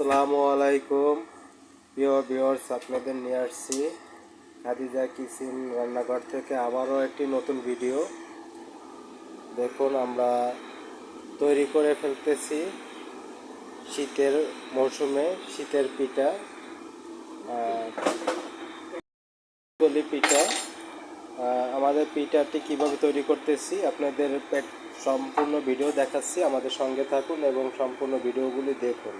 আসসালামু আলাইকুম। প্রিয় ভিউয়ার্স আপনাদের নিয়ে আসছি খাদিজা কিচেন রান্নাঘর থেকে আবারও একটি নতুন ভিডিও দেখুন, আমরা তৈরি করে ফেলতেছি শীতের মৌসুমে শীতের পিঠা গলি পিঠা। আমাদের পিঠাটি কীভাবে তৈরি করতেছি আপনাদের সম্পূর্ণ ভিডিও দেখাচ্ছি। আমাদের সঙ্গে থাকুন এবং সম্পূর্ণ ভিডিওগুলি দেখুন।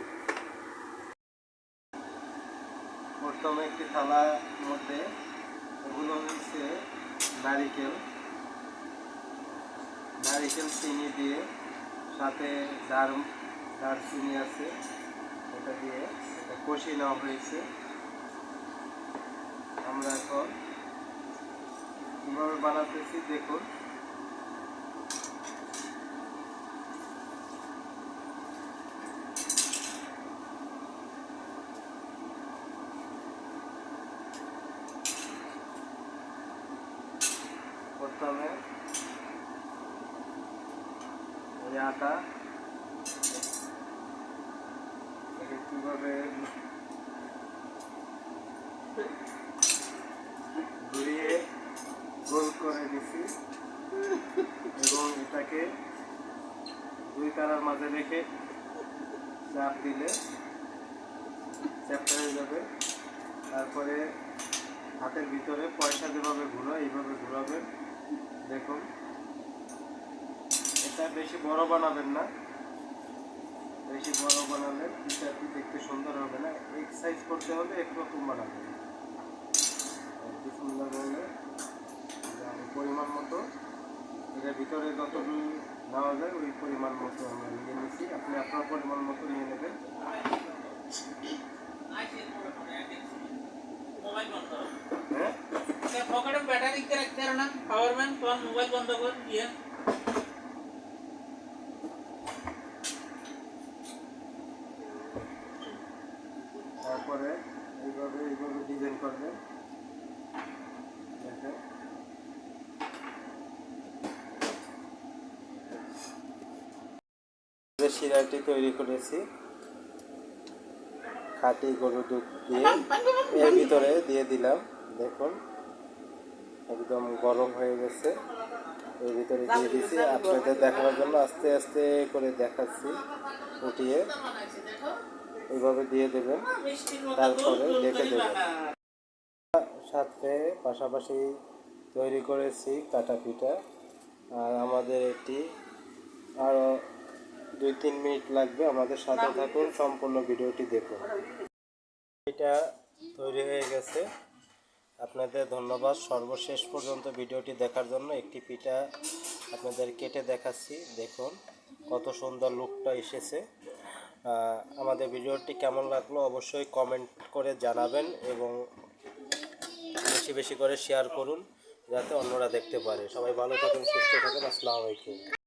প্রথমে একটি থালার মধ্যে এগুলো হচ্ছে নারিকেল নারিকেল চিনি দিয়ে সাথে দার দারচিনি আছে, এটা দিয়ে এটা কষিয়ে নেওয়া হয়েছে। আমরা এখন কীভাবে বানাতেছি দেখুন। প্রথমে এই আটা কীভাবে ঘুরিয়ে গোল করে দিছি এবং এটাকে দুই তারার মাঝে রেখে চাপ দিলে চ্যাপ্টা হয়ে যাবে তারপরে হাতের ভিতরে পয়সা যেভাবে ঘুরো এইভাবে ঘুরাবেন দেখুন। এটা বেশি বড় বানাবেন না। বেশি বড় বানালে পিঠাটি দেখতে সুন্দর হবে না। এক সাইজ করতে হলে একরকম বানাবেন। বললে যে পরিমাণ মতো। এটার ভিতরে যতটুকু নেওয়া যায়, ওই পরিমাণ মতো আমরা নিয়ে নিচ্ছি আপনি আপনার পরিমাণ মতো নিয়ে নেবেন মোবাইল বন্ধ হ্যাঁ পকেটে ব্যাটারি কে রাখতে পারো না পাওয়ার ব্যাংক তোমার মোবাইল বন্ধ কর, দিয়ে। তারপরে শিরাটি তৈরি করেছি। খাঁটি গরু দুধ দিয়ে। এর ভিতরে দিয়ে দিলাম, দেখুন। একদম গরম হয়ে গেছে। এর ভিতরে দিয়ে দিছি। আপনাদের দেখানোর জন্য আস্তে আস্তে করে দেখাচ্ছি উঠিয়ে এইভাবে দিয়ে দেবেন। তারপরে দেখে দেবেন। বানা। সাথে পাশাপাশি তৈরি করেছি কাটা পিঠা। আর আমাদের এটি আরও দুই তিন মিনিট লাগবে আমাদের সাথে থাকুন, সম্পূর্ণ ভিডিওটি দেখুন। এটা তৈরি হয়ে গেছে। আপনাদের ধন্যবাদ। সর্বশেষ পর্যন্ত ভিডিওটি দেখার জন্য একটি পিঠা আপনাদের কেটে দেখাচ্ছি। দেখুন, কত সুন্দর লুকটা এসেছে। আমাদের ভিডিওটি কেমন লাগল অবশ্যই কমেন্ট করে জানাবেন এবং বেশি বেশি করে শেয়ার করুন, যাতে অন্যরা দেখতে পারে। সবাই ভালো থাকুন, সুস্থ থাকুন। আসসালামু আলাইকুম।